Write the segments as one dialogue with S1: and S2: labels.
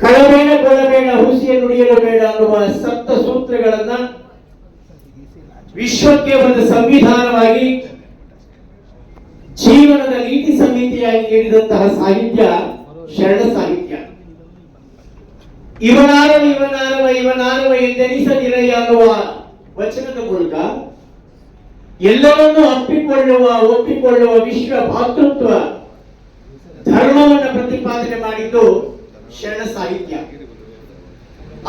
S1: ಕಳಬೇಡ ಕೊಡಬೇಡ ಹುಸಿಯ ನುಡಿಯಲು ಬೇಡ ಅನ್ನುವ ಸಪ್ತ ಸೂತ್ರಗಳನ್ನ ವಿಶ್ವಕ್ಕೆ ಒಂದು ಸಂವಿಧಾನವಾಗಿ ಜೀವನದ ನೀತಿ ಸಮಿತಿಯಾಗಿ ನೀಡಿದಂತಹ ಸಾಹಿತ್ಯ, ಶರಣ ಸಾಹಿತ್ಯ. ಇವನಾರವ ಇವನಾರವ ಇವನಾರವ ಎಂದೆನಿಸದಿರಯ್ಯ ಅನ್ನುವ ವಚನದ ಮೂಲಕ ಎಲ್ಲವನ್ನೂ ಅಪ್ಪಿಕೊಳ್ಳುವ, ಒಪ್ಪಿಕೊಳ್ಳುವ ವಿಶ್ವ ಭಾತೃತ್ವ ಧರ್ಮವನ್ನು ಪ್ರತಿಪಾದನೆ ಮಾಡಿದ್ದು ಶರಣ ಸಾಹಿತ್ಯ.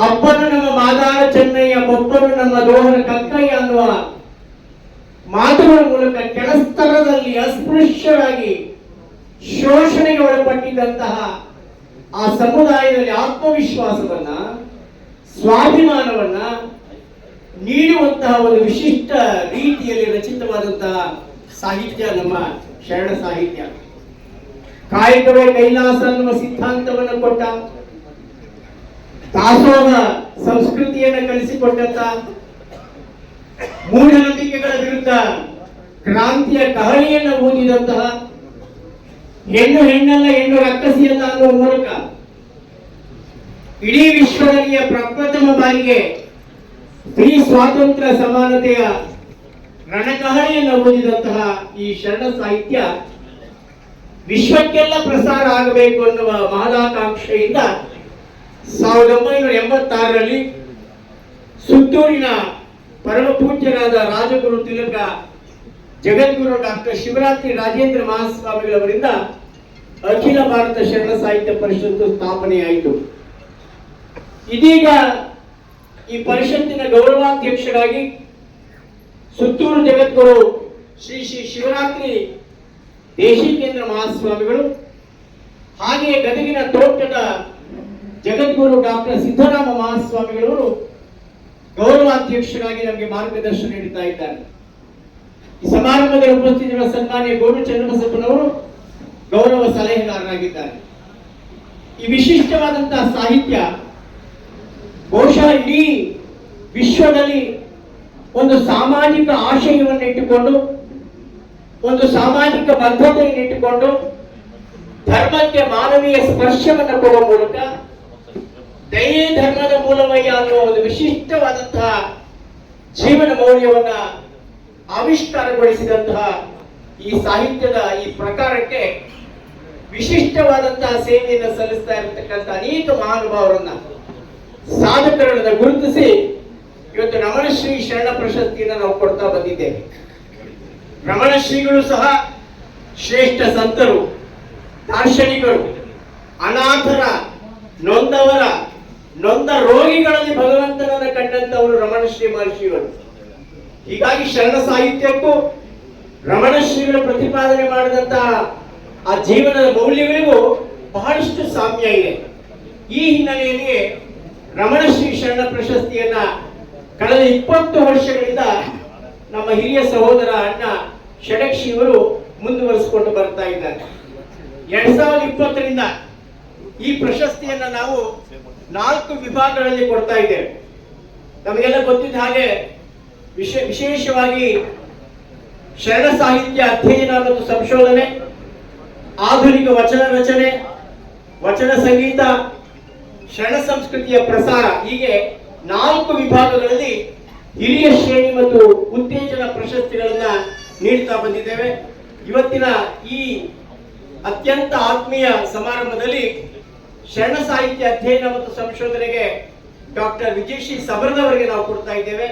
S1: ಅಪ್ಪನ ನಮ್ಮ ಮಾದಾರ ಚೆನ್ನಯ್ಯ ಮೊಪ್ಪನು ನಮ್ಮ ದೋಹನ ಕಕ್ಕಯ್ಯ ಅನ್ನುವ ಮಾತುಗಳ ಮೂಲಕ ಕೆಳಸ್ತರದಲ್ಲಿ ಅಸ್ಪೃಶ್ಯರಾಗಿ ಶೋಷಣೆಗೆ ಒಳಪಟ್ಟಿದ್ದಂತಹ ಆ ಸಮುದಾಯದಲ್ಲಿ ಆತ್ಮವಿಶ್ವಾಸವನ್ನ, ಸ್ವಾಭಿಮಾನವನ್ನ ನೀಡುವಂತಹ ಒಂದು ವಿಶಿಷ್ಟ ರೀತಿಯಲ್ಲಿ ರಚಿತವಾದಂತಹ ಸಾಹಿತ್ಯ ನಮ್ಮ ಶರಣ ಸಾಹಿತ್ಯ. ಕಾಯಕವೇ ಕೈಲಾಸ ಅನ್ನುವ ಸಿದ್ಧಾಂತವನ್ನು ಕೊಟ್ಟ, ದಾಸೋಹ ಸಂಸ್ಕೃತಿಯನ್ನು ಕಲಿಸಿಕೊಟ್ಟಂತ ಮೂಢನಂಬಿಕೆಗಳ ವಿರುದ್ಧ ಕ್ರಾಂತಿಯ ಕಹಳಿಯನ್ನು ಓದಿದಂತಹ ಹೆಣ್ಣು ಹೆಣ್ಣಲ್ಲ ಹೆಣ್ಣು ರಕ್ಕಸಿಯಲ್ಲ ಅನ್ನುವ ಮೂಲಕ ಇಡೀ ವಿಶ್ವದಲ್ಲಿಯ ಪ್ರಪ್ರಥಮ ಬಾರಿಗೆ ಸ್ತ್ರೀ ಸ್ವಾತಂತ್ರ್ಯ ಸಮಾನತೆಯ ರಣಕಹಳಿಯನ್ನು ಓದಿದಂತಹ ಈ ಶರಣ ಸಾಹಿತ್ಯ ವಿಶ್ವಕ್ಕೆಲ್ಲ ಪ್ರಸಾರ ಆಗಬೇಕು ಅನ್ನುವ ಮಹದಾಕಾಂಕ್ಷೆಯಿಂದ ಸಾವಿರದ ಒಂಬೈನೂರ ಎಂಬತ್ತಾರರಲ್ಲಿ ಸುತ್ತೂರಿನ ಪರಮ ಪೂಜ್ಯರಾದ ರಾಜಗುರು ತಿಲಕ, ಜಗದ್ಗುರು ಡಾಕ್ಟರ್ ಶಿವರಾತ್ರಿ ರಾಜೇಂದ್ರ ಮಹಾಸ್ವಾಮಿಗಳವರಿಂದ ಅಖಿಲ ಭಾರತ ಶರಣ ಸಾಹಿತ್ಯ ಪರಿಷತ್ತು ಸ್ಥಾಪನೆಯಾಯಿತು. ಇದೀಗ ಈ ಪರಿಷತ್ತಿನ ಗೌರವಾಧ್ಯಕ್ಷರಾಗಿ ಸುತ್ತೂರು ಜಗದ್ಗುರು ಶ್ರೀ ಶ್ರೀ ಶಿವರಾತ್ರಿ ದೇಶಿಕೇಂದ್ರ ಮಹಾಸ್ವಾಮಿಗಳು, ಹಾಗೆಯೇ ಗದಗಿನ ತೋಟದ ಜಗದ್ಗುರು ಡಾಕ್ಟರ್ ಸಿದ್ದರಾಮ ಮಹಾಸ್ವಾಮಿಗಳವರು ಗೌರವಾಧ್ಯಕ್ಷರಾಗಿ ನಮಗೆ ಮಾರ್ಗದರ್ಶನ ನೀಡುತ್ತಾ ಇದ್ದಾರೆ. ಈ ಸಮಾರಂಭದಲ್ಲಿ ಉಪಸ್ಥಿತಿರುವ ಸನ್ಮಾನ್ಯ ಗೋಡು ಚನ್ನಬಸಪ್ಪನವರು ಗೌರವ ಸಲಹೆಗಾರರಾಗಿದ್ದಾರೆ. ಈ ವಿಶಿಷ್ಟವಾದಂತಹ ಸಾಹಿತ್ಯ ಬಹುಶಃ ಇಡೀ ವಿಶ್ವದಲ್ಲಿ ಒಂದು ಸಾಮಾಜಿಕ ಆಶಯವನ್ನು ಇಟ್ಟುಕೊಂಡು ಒಂದು ಸಾಮಾಜಿಕ ಬದ್ಧತೆಯನ್ನು ಇಟ್ಟುಕೊಂಡು ಧರ್ಮಕ್ಕೆ ಮಾನವೀಯ ಸ್ಪರ್ಶವನ್ನು ಕೊಡುವ ಮೂಲಕ ದಯೆ ಧರ್ಮದ ಮೂಲವಯ್ಯ ಅನ್ನುವ ಒಂದು ವಿಶಿಷ್ಟವಾದಂತಹ ಜೀವನ ಮೌಲ್ಯವನ್ನ ಆವಿಷ್ಕಾರಗೊಳಿಸಿದಂತಹ ಈ ಸಾಹಿತ್ಯದ ಈ ಪ್ರಕಾರಕ್ಕೆ ವಿಶಿಷ್ಟವಾದಂತಹ ಸೇವೆಯನ್ನು ಸಲ್ಲಿಸ್ತಾ ಇರತಕ್ಕಂಥ ಅನೇಕ ಮಹಾನುಭಾವರನ್ನ ಸಾಧಕರನ್ನ ಗುರುತಿಸಿ ಇವತ್ತು ರಮಣಶ್ರೀ ಶರಣ ಪ್ರಶಸ್ತಿಯನ್ನು ನಾವು ಕೊಡ್ತಾ ಬಂದಿದ್ದೇವೆ. ರಮಣಶ್ರೀಗಳು ಸಹ ಶ್ರೇಷ್ಠ ಸಂತರು, ದಾರ್ಶನಿಕರು, ಅನಾಥರ, ನೊಂದವರ, ನೊಂದ ರೋಗಿಗಳಲ್ಲಿ ಭಗವಂತನನ್ನ ಕಂಡಂತವರು ರಮಣ ಶ್ರೀ ಮಹರ್ಷಿಗಳು ಹೀಗಾಗಿ ಶರಣ ಸಾಹಿತ್ಯಕ್ಕೂ ರಮಣ ಶ್ರೀಗಳು ಪ್ರತಿಪಾದನೆ ಮಾಡಿದಂತಹ ಆ ಜೀವನದ ಮೌಲ್ಯಗಳಿಗೂ ಬಹಳಷ್ಟು ಸಾಮ್ಯ ಇದೆ. ಈ ಹಿನ್ನೆಲೆಯಲ್ಲಿ ರಮಣ ಶ್ರೀ ಶರಣ ಪ್ರಶಸ್ತಿಯನ್ನ ಕಳೆದ ಇಪ್ಪತ್ತು ವರ್ಷಗಳಿಂದ ನಮ್ಮ ಹಿರಿಯ ಸಹೋದರ ಅಣ್ಣ ಷಡಕ್ಷಿ ಇವರು ಮುಂದುವರಿಸಿಕೊಂಡು ಬರ್ತಾ ಇದ್ದಾರೆ. ಎರಡ್ ಸಾವಿರದ ಇಪ್ಪತ್ತರಿಂದ ಈ ಪ್ರಶಸ್ತಿಯನ್ನ ನಾವು ನಾಲ್ಕು ವಿಭಾಗಗಳಲ್ಲಿ ಕೊಡ್ತಾ ಇದ್ದೇವೆ. ನಮಗೆಲ್ಲ ಗೊತ್ತಿದ್ದ ಹಾಗೆ ವಿಶೇ, ವಿಶೇಷವಾಗಿ ಶರಣ ಸಾಹಿತ್ಯ ಅಧ್ಯಯನ ಮತ್ತು ಸಂಶೋಧನೆ, ಆಧುನಿಕ ವಚನ ರಚನೆ, ವಚನ ಸಂಗೀತ, ಶರಣ ಸಂಸ್ಕೃತಿಯ ಪ್ರಸಾರ ಹೀಗೆ ನಾಲ್ಕು ವಿಭಾಗಗಳಲ್ಲಿ ಹಿರಿಯ ಶ್ರೇಣಿ ಮತ್ತು ಉತ್ತೇಜನ ಪ್ರಶಸ್ತಿಗಳನ್ನ ನೀಡ್ತಾ ಬಂದಿದ್ದೇವೆ. ಇವತ್ತಿನ ಈ ಅತ್ಯಂತ ಆತ್ಮೀಯ ಸಮಾರಂಭದಲ್ಲಿ ಶರಣ ಸಾಹಿತ್ಯ ಅಧ್ಯಯನ ಮತ್ತು ಸಂಶೋಧನೆಗೆ ಡಾಕ್ಟರ್ ವಿಜಯಶ್ರೀ ಸಬರದವರಿಗೆ ನಾವು ಕೊಡ್ತಾ ಇದ್ದೇವೆ.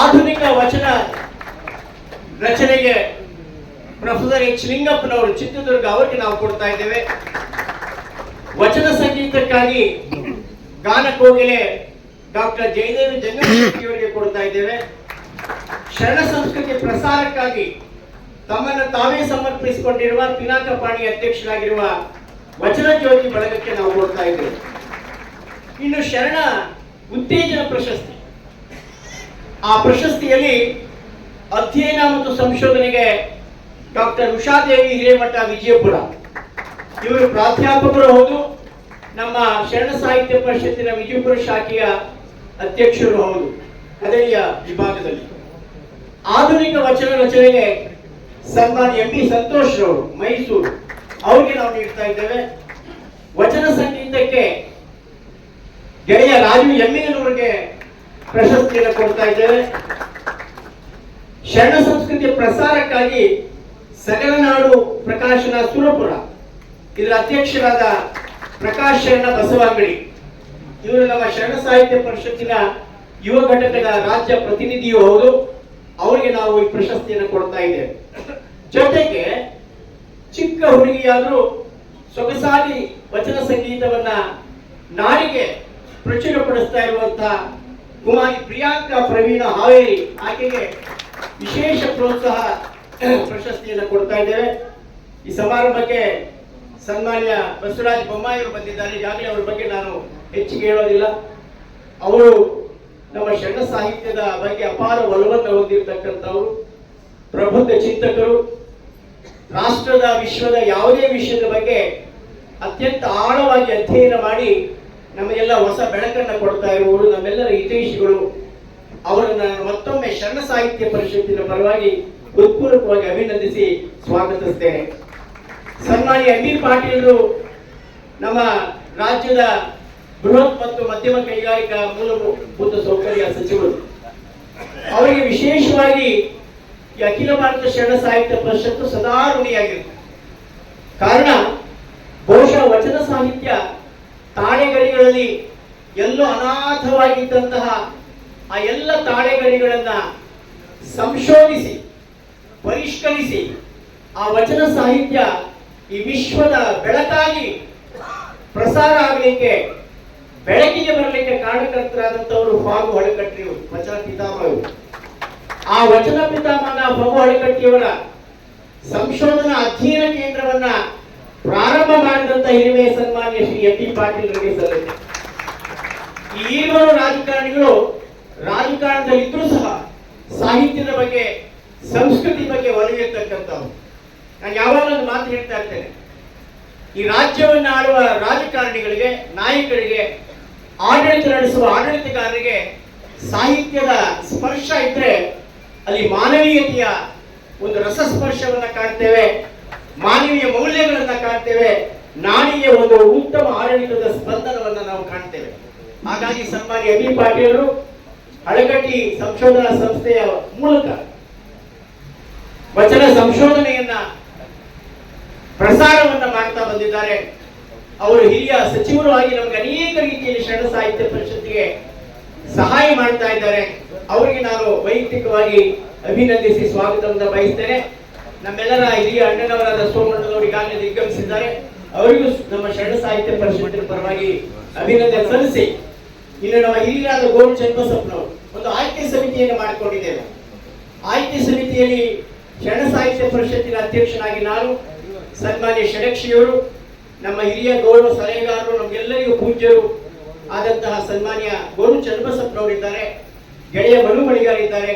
S1: ಆಧುನಿಕ ವಚನ ರಚನೆಗೆ ಪ್ರೊಫೆಸರ್ ಎಚ್ ಲಿಂಗಪ್ಪನವರು ಚಿತ್ರದುರ್ಗ ಅವರಿಗೆ ನಾವು ಕೊಡ್ತಾ ಇದ್ದೇವೆ. ವಚನ ಸಂಗೀತಕ್ಕಾಗಿ ಗಾನ ಕೋಗಿಲೆ ಡಾಕ್ಟರ್ ಜಯದೇವಿ ಅವರಿಗೆ ಕೊಡ್ತಾ ಇದ್ದೇವೆ. ಶರಣ ಸಂಸ್ಕೃತಿ ಪ್ರಸಾರಕ್ಕಾಗಿ ತಮ್ಮನ್ನು ತಾವೇ ಸಮರ್ಪಿಸಿಕೊಂಡಿರುವ ಪಿನಾಕಪಾಣಿ ಅಧ್ಯಕ್ಷರಾಗಿರುವ ವಚನ ಜ್ಯೋತಿ ಬಳಗಕ್ಕೆ ನಾವು ನೋಡ್ತಾ ಇದ್ದೇವೆ. ಇನ್ನು ಶರಣ ಉತ್ತೇಜನ ಪ್ರಶಸ್ತಿ. ಆ ಪ್ರಶಸ್ತಿಯಲ್ಲಿ ಅಧ್ಯಯನ ಮತ್ತು ಸಂಶೋಧನೆಗೆ ಡಾಕ್ಟರ್ ಉಷಾದೇವಿ ಹಿರೇಮಠ ವಿಜಯಪುರ. ಇವರು ಪ್ರಾಧ್ಯಾಪಕರು ಹೌದು, ನಮ್ಮ ಶರಣ ಸಾಹಿತ್ಯ ಪರಿಷತ್ತಿನ ವಿಜಯಪುರ ಶಾಖೆಯ ಅಧ್ಯಕ್ಷರು ಹೌದು ಕದಳಿಯ ವಿಭಾಗದಲ್ಲಿ. ಆಧುನಿಕ ವಚನ ರಚನೆಗೆ ಸನ್ಮಾನ್ ಎಂ ಪಿ ಸಂತೋಷ್ ಅವರು, ಮೈಸೂರು. ಅವ್ರಿಗೆ ನಾವು ನೀಡ್ತಾ ಇದ್ದೇವೆ. ವಚನ ಸಂಗೀತಕ್ಕೆ ಗೆಳೆಯ ರಾಜು ಎಮ್ಮಿನವರಿಗೆ ಪ್ರಶಸ್ತಿಯನ್ನು ಕೊಡ್ತಾ ಇದ್ದೇವೆ. ಶರಣ ಸಂಸ್ಕೃತಿಯ ಪ್ರಸಾರಕ್ಕಾಗಿ ಸಗರನಾಡು ಪ್ರಕಾಶನ ಸುರಪುರ, ಇದರ ಅಧ್ಯಕ್ಷರಾದ ಪ್ರಕಾಶ್ ಶರಣ ಬಸವಾಂಗಡಿ. ಇವರು ನಮ್ಮ ಶರಣ ಸಾಹಿತ್ಯ ಪರಿಷತ್ತಿನ ಯುವ ಘಟಕದ ರಾಜ್ಯ ಪ್ರತಿನಿಧಿಯೂ ಹೌದು. ಅವರಿಗೆ ನಾವು ಈ ಪ್ರಶಸ್ತಿಯನ್ನು ಕೊಡ್ತಾ ಇದ್ದೇವೆ. ಜೊತೆಗೆ ಚಿಕ್ಕ ಹುಡುಗಿಯಾದರೂ ಸೊಗಸಾಗಿ ವಚನ ಸಂಗೀತವನ್ನ ನಾಡಿಗೆ ಪ್ರಚುರಪಡಿಸ್ತಾ ಇರುವಂತಹ ಕುಮಾರಿ ಪ್ರಿಯಾಂಕಾ ಪ್ರವೀಣ ಹಾವೇರಿ, ಆಕೆಗೆ ವಿಶೇಷ ಪ್ರೋತ್ಸಾಹ ಪ್ರಶಸ್ತಿಯನ್ನು ಕೊಡ್ತಾ ಇದ್ದೇವೆ. ಈ ಸಮಾರಂಭಕ್ಕೆ ಸನ್ಮಾನ್ಯ ಬಸವರಾಜ ಬೊಮ್ಮಾಯಿ ಬಂದಿದ್ದಾರೆ. ಈಗಾಗಲೇ ಅವರ ಬಗ್ಗೆ ನಾನು ಹೆಚ್ಚಿಗೆ ಹೇಳೋದಿಲ್ಲ. ಅವರು ನಮ್ಮ ಶರಣ ಸಾಹಿತ್ಯದ ಬಗ್ಗೆ ಅಪಾರ ಒಲವನ್ನು ಹೊಂದಿರತಕ್ಕಂಥವರು, ಪ್ರಬುದ್ಧ ಚಿಂತಕರು, ರಾಷ್ಟ್ರದ, ವಿಶ್ವದ ಯಾವುದೇ ವಿಷಯದ ಬಗ್ಗೆ ಅತ್ಯಂತ ಆಳವಾಗಿ ಅಧ್ಯಯನ ಮಾಡಿ ನಮಗೆಲ್ಲ ಹೊಸ ಬೆಳಕನ್ನು ಕೊಡ್ತಾ ಇರುವವರು ನಮ್ಮೆಲ್ಲರ ಹಿತೈಷಿಗಳು. ಅವರನ್ನು ಮತ್ತೊಮ್ಮೆ ಶರಣ ಸಾಹಿತ್ಯ ಪರಿಷತ್ತಿನ ಪರವಾಗಿ ಹೃತ್ಪೂರ್ವಕವಾಗಿ ಅಭಿನಂದಿಸಿ ಸ್ವಾಗತಿಸ್ತೇನೆ. ಸನ್ಮಾನ್ಯ ಅಮೀರ್ ಪಾಟೀಲರು, ನಮ್ಮ ರಾಜ್ಯದ ಬೃಹತ್ ಮತ್ತು ಮಧ್ಯಮ ಕೈಗಾರಿಕಾ ಮೂಲಭೂತ ಸೌಕರ್ಯ ಸಚಿವರು. ಅವರಿಗೆ ವಿಶೇಷವಾಗಿ ಈ ಅಖಿಲ ಭಾರತ ಶರಣ ಸಾಹಿತ್ಯ ಪರಿಷತ್ತು ಸದಾ ಋಣಿಯಾಗಿರುತ್ತೆ. ಕಾರಣ, ಬಹುಶಃ ವಚನ ಸಾಹಿತ್ಯ ತಾಳೆಗರಿಗಳಲ್ಲಿ ಎಲ್ಲೋ ಅನಾಥವಾಗಿದ್ದಂತಹ ಆ ಎಲ್ಲ ತಾಳೆಗರಿಗಳನ್ನ ಸಂಶೋಧಿಸಿ, ಪರಿಷ್ಕರಿಸಿ ಆ ವಚನ ಸಾಹಿತ್ಯ ಈ ವಿಶ್ವದ ಬೆಳಕಾಗಿ ಪ್ರಸಾರ ಆಗಲಿಕ್ಕೆ ಬೆಳಕಿಗೆ ಬರಲಿಕ್ಕೆ ಕಾರಣಕರ್ತರಾದಂಥವರು ಫಾಗು ಹೊಳೆಕಟ್ಟಿಯವರು ವಚನ ಪಿತಾಮಹರು. ಆ ವಚನ ಪಿತಾಮಹನ ಫಗು ಹೊಳೆಕಟ್ಟಿಯವರ ಸಂಶೋಧನಾ ಅಧ್ಯಯನ ಕೇಂದ್ರವನ್ನ ಪ್ರಾರಂಭ ಮಾಡಿದಂತ ಹಿರಿಮೆಯ ಸನ್ಮಾನ್ಯ ಶ್ರೀ ಎಂ ಪಿ ಪಾಟೀಲ್ರಿಗೆ ಸಲ್ಲುತ್ತೆ ಈ ಈಗಿನ ರಾಜಕಾರಣಿಗಳು ರಾಜಕಾರಣದಲ್ಲಿ ಇದ್ರೂ ಸಹ ಸಾಹಿತ್ಯದ ಬಗ್ಗೆ, ಸಂಸ್ಕೃತಿ ಬಗ್ಗೆ ಒಲಿಯತಕ್ಕಂಥವ್ರು ನಾನು ಯಾವಾಗಲೂ ಮಾತು ಹೇಳ್ತಾ ಇರ್ತೇನೆ. ಈ ರಾಜ್ಯವನ್ನು ಆಳುವ ರಾಜಕಾರಣಿಗಳಿಗೆ, ನಾಯಕರಿಗೆ ಆಡಳಿತ ನಡೆಸುವ ಆಡಳಿತಗಾರರಿಗೆ ಸಾಹಿತ್ಯದ ಸ್ಪರ್ಶ ಇದ್ರೆ ಅಲ್ಲಿ ಮಾನವೀಯತೆಯ ಒಂದು ರಸಸ್ಪರ್ಶವನ್ನ ಕಾಣ್ತೇವೆ, ಮಾನವೀಯ ಮೌಲ್ಯಗಳನ್ನ ಕಾಣ್ತೇವೆ, ನಾಡಿಗೆ ಒಂದು ಉತ್ತಮ ಆಡಳಿತದ ಸ್ಪಂದನವನ್ನ ನಾವು ಕಾಣ್ತೇವೆ. ಹಾಗಾಗಿ ಸನ್ಮಾನ್ಯ ಎಂ ಬಿ ಪಾಟೀಲರು, ಹಳಗಟ್ಟಿ ಸಂಶೋಧನಾ ಸಂಸ್ಥೆಯ ಮೂಲಕ ವಚನ ಸಂಶೋಧನೆಯನ್ನ ಪ್ರಸಾರವನ್ನ ಮಾಡ್ತಾ ಬಂದಿದ್ದಾರೆ. ಅವರು ಹಿರಿಯ ಸಚಿವರು ಆಗಿ ನಮ್ಗೆ ಅನೇಕ ರೀತಿಯಲ್ಲಿ ಶರಣ ಸಾಹಿತ್ಯ ಪರಿಷತ್ತಿಗೆ ಸಹಾಯ ಮಾಡ್ತಾ ಇದ್ದಾರೆ. ಅವರಿಗೆ ನಾನು ವೈಯಕ್ತಿಕವಾಗಿ ಅಭಿನಂದಿಸಿ ಸ್ವಾಗತವನ್ನು ಬಯಸ್ತೇನೆ. ನಮ್ಮೆಲ್ಲರ ಹಿರಿಯ ಅಣ್ಣನವರಾದ ಸೋಮಣ್ಣನವರು ಈಗಾಗಲೇ ನಿರ್ಗಮಿಸಿದ್ದಾರೆ. ಅವರಿಗೂ ನಮ್ಮ ಶರಣ ಸಾಹಿತ್ಯ ಪರಿಷತ್ತಿನ ಪರವಾಗಿ ಅಭಿನಂದನೆ ಸಲ್ಲಿಸಿ. ಇನ್ನು ನಮ್ಮ ಹಿರಿಯರಾದ ಗೋಲ್ ಚನ್ನಬಸಪ್ಪನವರು, ಒಂದು ಆಯ್ಕೆ ಸಮಿತಿಯನ್ನು ಮಾಡಿಕೊಂಡಿದ್ದೇವೆ ಆಯ್ಕೆ ಸಮಿತಿಯಲ್ಲಿ ಶರಣ ಸಾಹಿತ್ಯ ಪರಿಷತ್ತಿನ ಅಧ್ಯಕ್ಷನಾಗಿ ನಾನು, ಸನ್ಮಾನ್ಯ ಷಡಕ್ಷಿಯವರು ನಮ್ಮ ಹಿರಿಯ ಗೌರವ ಸಲಹೆಗಾರರು ನಮಗೆಲ್ಲರಿಗೂ ಪೂಜ್ಯರು ಆದಂತಹ ಸನ್ಮಾನ್ಯ ಗೋಡು ಚನ್ನಬಸಪ್ಪನವರಿದ್ದಾರೆ, ಗೆಳೆಯ ಮನುಮಣಿಗಾರಿದ್ದಾರೆ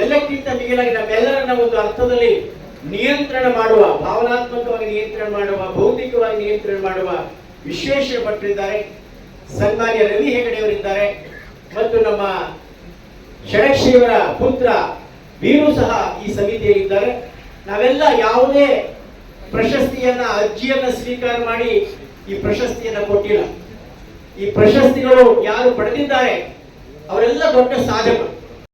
S1: ಎಲ್ಲಕ್ಕಿಂತ ಮಿಗಿಲಾಗಿ ನಮ್ಮೆಲ್ಲರನ್ನ ಒಂದು ಅರ್ಥದಲ್ಲಿ ನಿಯಂತ್ರಣ ಮಾಡುವ, ಭಾವನಾತ್ಮಕವಾಗಿ ನಿಯಂತ್ರಣ ಮಾಡುವ, ಭೌತಿಕವಾಗಿ ನಿಯಂತ್ರಣ ಮಾಡುವ ವಿಶೇಷ ಭಟ್ರಿದ್ದಾರೆ. ಸನ್ಮಾನ್ಯ ರವಿ ಹೆಗಡೆಯವರಿದ್ದಾರೆ. ಮತ್ತು ನಮ್ಮ ಷಡಕ್ಷಿಯವರ ಪುತ್ರ ವೀರು ಸಹ ಈ ಸಮಿತಿಯಲ್ಲಿದ್ದಾರೆ. ನಾವೆಲ್ಲ ಯಾವುದೇ ಪ್ರಶಸ್ತಿಯನ್ನ ಅರ್ಜಿಯನ್ನ ಸ್ವೀಕಾರ ಮಾಡಿ ಈ ಪ್ರಶಸ್ತಿಯನ್ನ ಕೊಟ್ಟಿಲ್ಲ. ಈ ಪ್ರಶಸ್ತಿಗಳು ಯಾರು ಪಡೆದಿದ್ದಾರೆ ಅವರೆಲ್ಲ ದೊಡ್ಡ ಸಾಧಕರು.